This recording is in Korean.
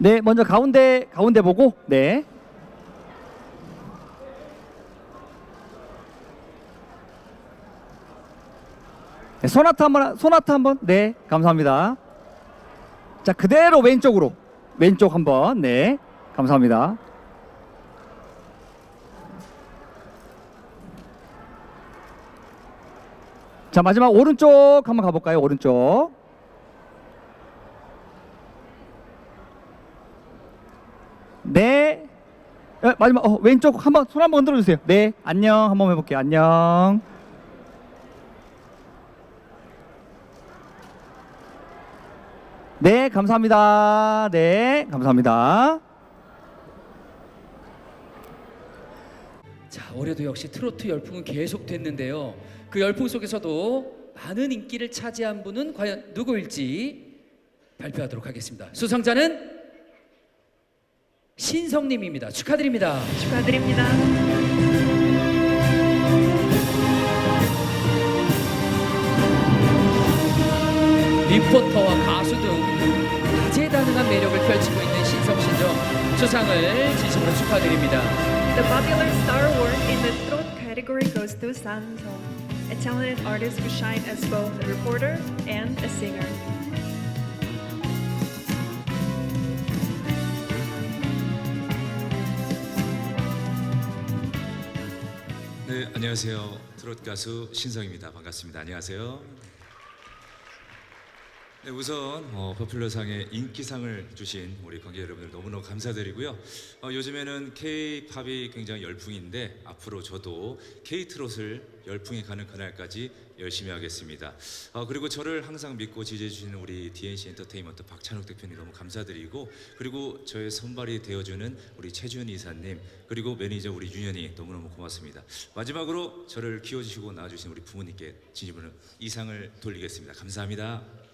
네, 먼저 가운데 가운데 보고 네. 네, 소나타 한번 소나타 한번 네 감사합니다. 자 그대로 왼쪽으로 왼쪽 한번 네 감사합니다. 자 마지막 오른쪽 한번 가볼까요 오른쪽 네. 어, 마지막 어, 왼쪽 한번 손 한번 흔들어 주세요. 네. 안녕. 한번 해볼게요. 안녕. 네 감사합니다. 네 감사합니다. 자, 올해도 역시 트로트 열풍은 계속됐는데요. 그 열풍 속에서도 많은 인기를 차지한 분은 과연 누구일지 발표하도록 하겠습니다. 수상자는 신성님입니다. 축하드립니다. 축하드립니다. 리포터와 가수 등 다재다능한 매력을 펼치고 있는 신성 씨죠. 수상을 진심으로 축하드립니다. The popular star award in the throat category goes to Samsung, a talented artist who shine as both a reporter and a singer. 안녕하세요. 트롯 가수 신성입니다. 반갑습니다. 안녕하세요. 네, 우선 어, 포퓰러상의 인기상을 주신 우리 관객 여러분들 너무너무 감사드리고요. 어, 요즘에는 K-팝이 굉장히 열풍인데 앞으로 저도 K-트롯을 열풍에 가는 그날까지 열심히 하겠습니다. 어, 그리고 저를 항상 믿고 지지해 주시는 우리 DNC 엔터테인먼트 박찬욱 대표님 너무 감사드리고 그리고 저의 선발이 되어주는 우리 최준 이사님 그리고 매니저 우리 윤현이 너무너무 고맙습니다. 마지막으로 저를 키워주시고 낳아주신 우리 부모님께 진심으로 이상을 돌리겠습니다. 감사합니다.